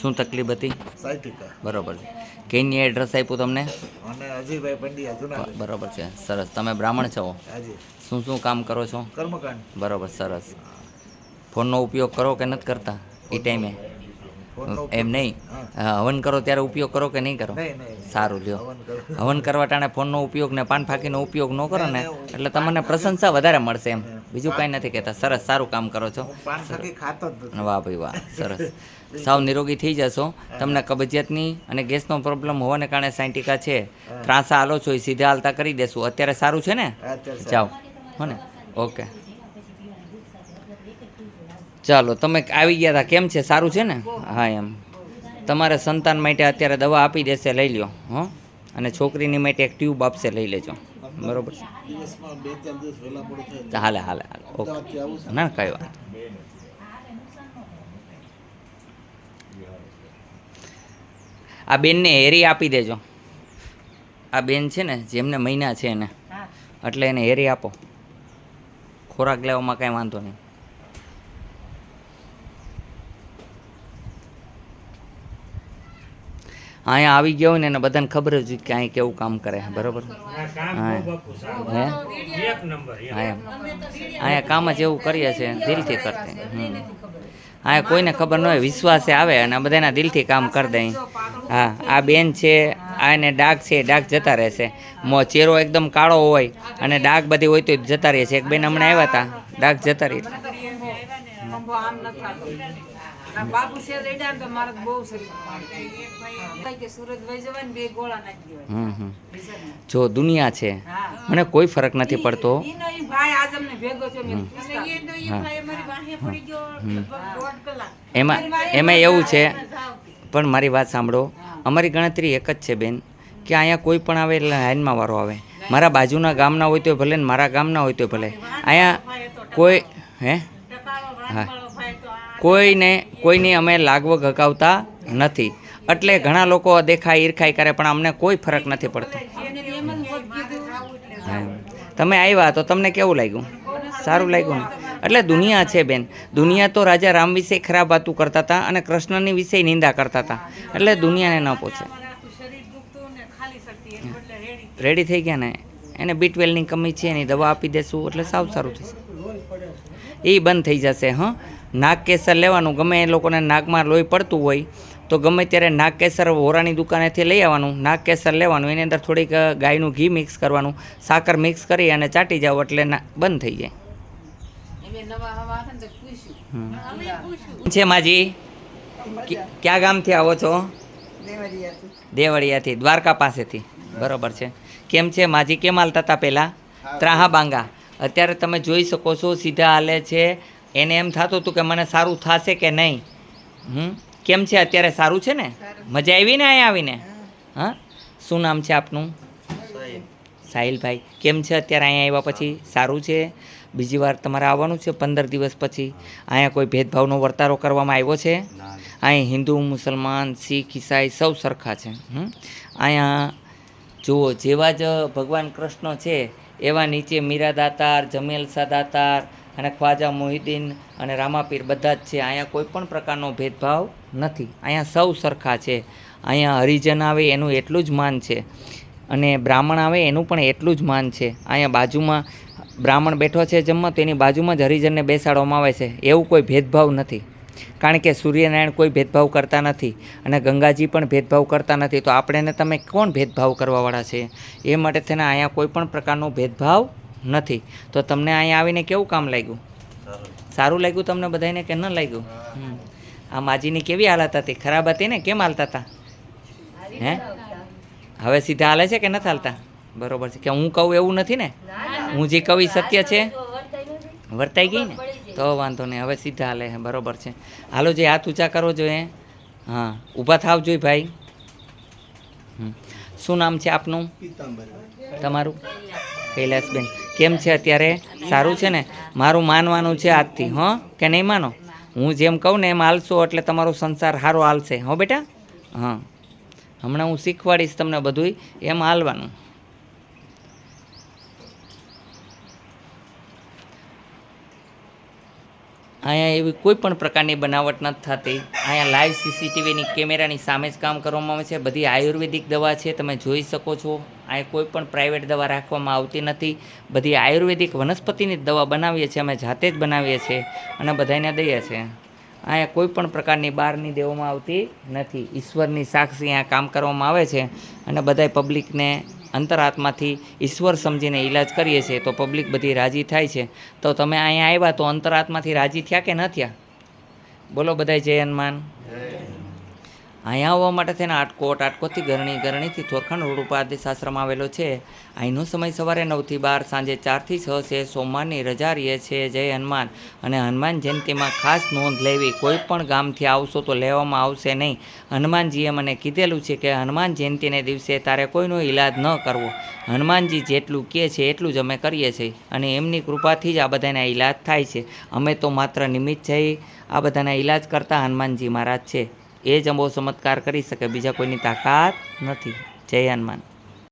શું તકલીફ હતી? બરોબર છે. કેની એડ્રેસ આપ્યું તમને? બરોબર છે. સરસ. તમે બ્રાહ્મણ છો? હાજી. શું શું કામ કરો છો? કર્મકાંડ. બરોબર સરસ. ફોનનો ઉપયોગ કરો કે નથી કરતા? એ ટાઈમે? એમ નહીં? હવન કરો ત્યારે ઉપયોગ કરો કે નહીં કરો? સારું લ્યો. હવન કરવા ટાણે ફોનનો ઉપયોગ ને પાન ફાંકીનો ઉપયોગ ન કરો ને એટલે તમને પ્રશંસા વધારે મળશે એમ. બીજું કાંઈ નથી કહેતા. સરસ સારું કામ કરો છો. હું પાન થાકી ખાતો જ નથી. વાહ ભાઈ વાહ સરસ. સાવ નિરોગી થઈ જશો. તમને કબજિયાતની અને ગેસનો પ્રોબ્લેમ હોવાને કારણે સાયન્ટિકા છે. ત્રાસા હાલો છો એ સીધા હાલતા કરી દેશું. અત્યારે સારું છે ને? જાઓ. હો ને? ઓકે. ચાલો તમે આવી ગયા હતા કેમ છે? સારું છે ને? હા એમ. તમારે સંતાન માટે અત્યારે દવા આપી દેશે લઈ લ્યો હો. અને છોકરીની માટે એક ટ્યુબ આપશે લઈ લેજો. બરોબર. હાલે હાલે હાલે. ઓકે. ના કઈ વાત આ બેનને હેરી આપી દેજો. આ બેન છે ને જેમને મહિના છે એને. એટલે એને હેરી આપો. ખોરાક લેવામાં કાંઈ વાંધો નહીં. અહીંયા આવી ગયો હોય ને એને બધાને ખબર જ કે અહીં કેવું કામ કરે બરોબર? હા હે? હા એમ. અહીંયા કામ જ એવું કરીએ છીએ દિલથી કરતે હા અહીંયા કોઈને ખબર ન હોય વિશ્વાસે આવે અને બધાના દિલથી કામ કરી દઈ હા આ બેન છે આ એને ડાઘ છે ડાઘ જતા રહેશે મો ચહેરો એકદમ કાળો હોય અને ડાઘ બધી હોય તો જતા રહે છે. એક બેન હમણાં આવ્યા હતા ડાઘ જતા રહી ખંભો આમ ન થાતો ના બાપુ છે રેડા તો મારે બહુ શરીર કે સુરત વહી જવાય બે ગોળા નાખી દેવાય. જો દુનિયા છે મને કોઈ ફરક નથી પડતો. ભાઈ આજ અમને ભેગો થયો મેં એમાં એમાં એવું છે પણ મારી વાત સાંભળો. અમારી ગણતરી એક જ છે બેન કે અહીંયા કોઈ પણ આવે એટલે લાઇનમાં વારો આવે. મારા બાજુના ગામના હોય તો ભલે ને મારા ગામના હોય તો ભલે. અહીંયા કોઈ હે? હા. કોઈને, કોઈની અમે લાગવગ હકાવતા નથી. એટલે ઘણા લોકો દેખાય ઈરખાઈ કરે, પણ અમને કોઈ ફરક નથી પડતો. તમે આવ્યા તો તમને કેવું લાગ્યું? સારું લાગ્યું ને? એટલે દુનિયા છે બેન. દુનિયા તો રાજા રામ વિશે ખરાબ વાતું કરતા હતા અને કૃષ્ણની વિશે નિંદા કરતા હતા. એટલે દુનિયાને ન પહોંચે રેડી થઈ ગયા ને? એને બી ટ્વેલ્વની કમી છે, એની દવા આપી દેશું, એટલે સાવ સારું થશે. એ બંધ થઈ જશે, હં? નાક કેસર લેવાનું. ગમે એ લોકોને નાગમાં લોહી પડતું હોય તો ગમે ત્યારે નાગ કેસર હોરાની દુકાનેથી લઈ આવવાનું. નાગ કેસર લેવાનું. એની અંદર થોડીક ગાયનું ઘી મિક્સ કરવાનું. સાકર મિક્સ કરી અને ચાટી જાવ એટલે ના બંધ થઈ જાય. છે માજી? કે- ક્યાં ગામથી આવો છો? દેવળિયાથી. દ્વારકા પાસેથી. બરોબર છે. કેમ છે માજી? કેમ હાલતા હતા પહેલાં ત્રાહા બાંગા. અત્યારે તમે જોઈ શકો છો સીધા હાલે છે એને એમ થતું હતું કે મને સારું થશે કે નહીં? હમ? કેમ છે? અત્યારે સારું છે ને? મજા આવી ને અહીંયા આવીને? હા. શું નામ છે આપનું? સાહિલભાઈ. કેમ છે? અત્યારે અહીંયા આવ્યા પછી સારું છે? બીજી વાર તમારે આવવાનું છે પંદર દિવસ પછી? અહીંયા કોઈ ભેદભાવનો વર્તારો કરવામાં આવ્યો છે? અહીં હિન્દુ મુસલમાન શીખ ઈસાઈ સૌ સરખા છે. હમ? અહીંયા જુઓ, જેવા જ ભગવાન કૃષ્ણ છે, એવા નીચે મીરા દાતાર જમેલ શાહ દાતાર અને ખ્વાજા મોહિદ્દીન અને રામાપીર બધા જ છે. અહીંયા કોઈ પણ પ્રકારનો ભેદભાવ નથી. અહીંયા સૌ સરખા છે. અહીંયા હરિજન આવે એનું એટલું જ માન છે અને બ્રાહ્મણ આવે એનું પણ એટલું જ માન છે. અહીંયા બાજુમાં બ્રાહ્મણ બેઠો છે જમવા, તો એની બાજુમાં જ હરિજનને બેસાડવામાં આવે છે. એવું કોઈ ભેદભાવ નથી. કારણ કે સૂર્યનારાયણ કોઈ ભેદભાવ કરતા નથી અને ગંગાજી પણ ભેદભાવ કરતા નથી તો આપણેને તમે કોણ ભેદભાવ કરવાવાળા છે? એ માટે થઈને અહીંયા કોઈ પણ પ્રકારનો ભેદભાવ નથી. તો તમને અહીંયા આવીને કેવું કામ લાગ્યું? સારું લાગ્યું તમને બધાને કે ન લાગ્યું? આ માજીની કેવી હાલત હતી? ખરાબ હતી ને? કેમ હાલતા હતા? હે? હવે સીધા હાલે છે કે નથી હાલતા? બરોબર છે. કે હું કહું એવું નથી ને? હું જે કહું સત્ય છે? વર્તાઈ ગઈ ને? તો વાંધો નહીં હવે સીધા હાલે હે બરોબર છે. હાલો જે હાથ ઊંચા કરવો જોઈએ હા ઊભા થાવ જોઈએ ભાઈ. શું નામ છે આપનું? તમારું? કૈલાસબેન. કેમ છે અત્યારે? સારું છે ને? મારું માનવાનું છે આજથી હં? કે નહીં માનો? હું જેમ કહું ને એમ હાલશો એટલે તમારો સંસાર સારો હાલશે હો બેટા? હા. હમણાં હું શીખવાડીશ તમને બધુંય એમ હાલવાનું. અહીંયા એવી કોઈ પણ પ્રકારની બનાવટ નથી થતી. અહીંયા લાઈવ સીસીટીવીની કેમેરાની સામે જ કામ કરવામાં આવે છે. બધી આયુર્વેદિક દવા છે, તમે જોઈ શકો છો. અહીંયા કોઈ પણ પ્રાઇવેટ દવા રાખવામાં આવતી નથી. બધી આયુર્વેદિક વનસ્પતિની જ દવા બનાવીએ છીએ, અમે જાતે જ બનાવીએ છીએ અને બધાને દઈએ છીએ. અહીંયા કોઈ પણ પ્રકારની બહારની દેવામાં આવતી નથી. ઈશ્વરની સાક્ષી અહીંયા કામ કરવામાં આવે છે અને બધાય પબ્લિકને અંતરાત્માથી ઈશ્વર સમજીને ઈલાજ કરીએ છીએ તો પબ્લિક બધી રાજી થાય છે. તો તમે અહીંયા આવ્યા તો અંતરાત્માથી રાજી થયા કે ન થયા? બોલો બધાય જય હનુમાન. અહીંયા આવવા માટે થઈને આટકોટ આટકોટથી ગરણી ગરણીથી થોરખંડ રોડ ઉપાધિ આશ્રમ આવેલો છે. અહીંનો સમય સવારે નવથી બાર, સાંજે ચારથી છ છે. સોમવારની રજા રહીએ છે. જય હનુમાન. અને હનુમાન જયંતિમાં ખાસ નોંધ લેવી, કોઈ પણ ગામથી આવશો તો લેવામાં આવશે નહીં. હનુમાનજીએ મને કીધેલું છે કે હનુમાન જયંતિને દિવસે તારે કોઈનો ઈલાજ ન કરવો. હનુમાનજી જેટલું કહે છે એટલું જ અમે કરીએ છીએ. અને એમની કૃપાથી જ આ બધાના ઈલાજ થાય છે. અમે તો માત્ર નિમિત્ત જઈ આ બધાના ઈલાજ કરતા હનુમાનજી મહારાજ છે. એ જ અંબો ચમત્કાર કરી શકે બીજા કોઈની તાકાત નથી. જય હનુમાન.